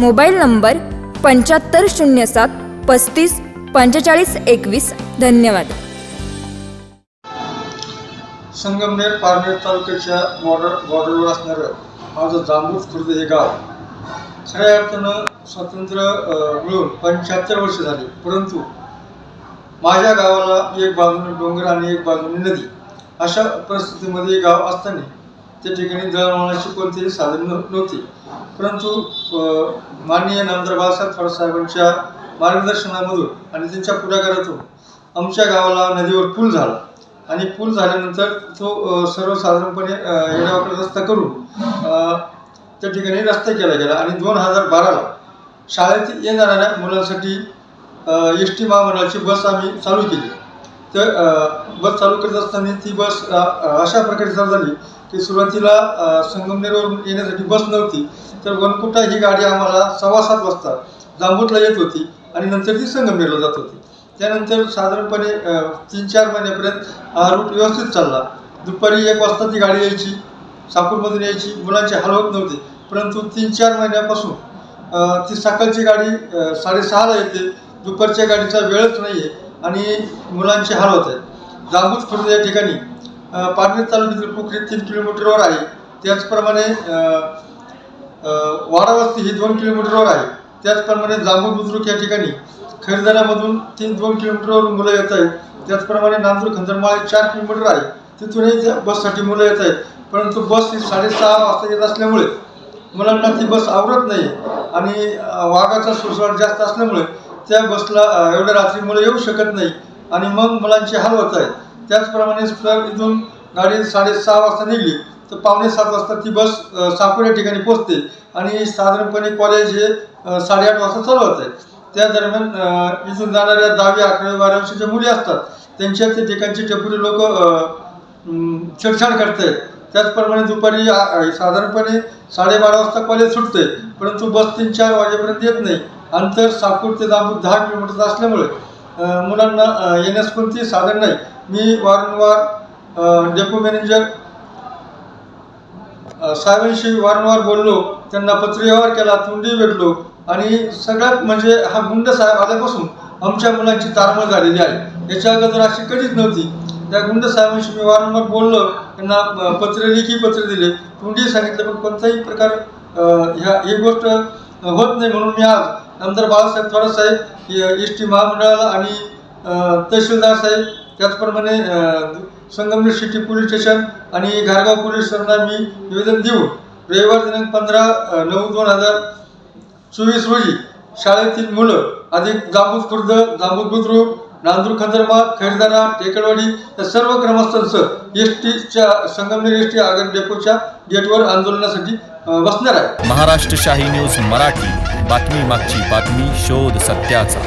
mobile number पंच्याहत्तर शून्य सात पस्तीस पंचेचाळीस एकवीस. धन्यवाद. संगमनेर पारनेर तालुक्याच्या बॉर्डर बॉर्डरवर असणारं माझं जांबूज खुर्द हे गाव. खऱ्या अर्थानं स्वातंत्र्य मिळून पंच्याहत्तर वर्ष झाली. परंतु माझ्या गावाला एक बाजूने डोंगर आणि एक बाजूने नदी अशा परिस्थितीमध्ये गाव असताना त्या ठिकाणी दळणवळणाची कोणतीही साधन नव्ह- नव्हती. परंतु माननीय नामदार बाळासाहेब थोरात साहेबांच्या मार्गदर्शनामधून आणि त्यांच्या पुढाकारातून आमच्या गावाला नदीवर पूल झाला. आणि पूल झाल्यानंतर तो सर्वसाधारणपणे येण्यावाकडे रस्ता करून त्या ठिकाणी रस्ता केला गेला. आणि दोन हजार बाराला शाळेत येणाऱ्या मुलांसाठी एस टी महामंडळाची बस आम्ही चालू केली. तर बस चालू करत असताना ती बस अशा प्रकारे चालू झाली की सुरुवातीला संगमनेरवर संगमनेरवरून येण्यासाठी बस नव्हती. तर वनकुटा ही गाडी आम्हाला सव्वा सात वाजता जांबूतला येत होती आणि नंतर ती संगमनेरला जात होती. त्यानंतर साधारणपणे तीन चार महिन्यापर्यंत हा रूट व्यवस्थित चालला. दुपारी एक वाजता ती गाडी यायची साकूरमधून यायची मुलांचे हाल होत नव्हते. परंतु तीन चार महिन्यापासून ती सकाळची गाडी साडेसहाला येते. दुपारच्या गाडीचा वेळच नाही आहे आणि मुलांचे हाल होत आहेत. जांबूज खुर्द या ठिकाणी अ, पारनेर तालुक्यातील पोखरी तीन किलोमीटरवर आहे. त्याचप्रमाणे वाडावस्ती ही दोन किलोमीटरवर आहे. त्याचप्रमाणे जांभूळ बुद्रुक या ठिकाणी खैरदारामधून तीन दोन किलोमीटरवर मुलं येत आहेत. त्याचप्रमाणे नांदूर खंदरमाळे चार किलोमीटर आहे. तिथूनही त्या बससाठी मुलं येत आहेत. परंतु बस ही साडेसहा वाजता येत असल्यामुळे मुलांना ती बस आवडत नाही. आणि वाघाचा सुळसुळाट जास्त असल्यामुळे त्या बसला एवढ्या रात्री मुलं येऊ शकत नाही. आणि मग मुलांचे हाल होत आहेत त्याचप्रमाणे इथून गाडी साडेसहा वाजता निघली तर पावणे सात वाजता ती बस अ, या ठिकाणी पोहोचते. आणि साधारणपणे कॉलेज हे साडेआठ वाजता चालू होत आहे. त्या दरम्यान इथून जाणाऱ्या दहावी अकरावी बारा वर्षाच्या मुली असतात त्यांच्या ते ठिकाणचे टपुरी लोक छेडछाड करतायत त्याचप्रमाणे दुपारी साधारणपणे साडेबारा वाजता कॉलेज सुटते परंतु बस तीन चार वाजेपर्यंत येत नाही. अंतर साकूर ते दहा किलोमीटरचं असल्यामुळे मुलांना येण्यास कोणतेही साधन नाही. मी वारंवार डेपो मॅनेजर साहेबांशी वारंवार बोललो त्यांना पत्रव्यवहार केला तोंडी भेटलो आणि सगळ्यात म्हणजे हा गुंड साहेब आल्यापासून आमच्या मुलांची तारमळ झालेली आहे. याच्या अगोदर अशी कधीच नव्हती. त्या गुंड साहेबांशी मी वारंवार बोललो त्यांना पत्र लेखी पत्र दिले. तोंडी सांगितलं पण कोणताही प्रकार ह्या ही गोष्ट होत नाही म्हणून मी आज आमदार बाळासाहेब थोरात साहेब एस टी महामंडळाला आणि तहसीलदार साहेब त्याचप्रमाणे संगमनेर सिटी पोलीस स्टेशन आणि घारगाव पोलीस स्टेशनला मी निवेदन देऊन रविवार दिनांक पंधरा नऊ दोन हजार चोवीस रोजी शाळेतील मुलं अधिक जांबूत खुर्द जांबूत बुद्रुक नांदूर खंदरमाळ खैरदारा टेकडवाडी या सर्व ग्रामस्थांचं एस टीच्या संगमनेर एस टी आगर डेपोच्या गेटवर आंदोलनासाठी बसणार आहे. महाराष्ट्र शाही न्यूज मराठी. बातमी मागची बातमी शोध सत्याचा.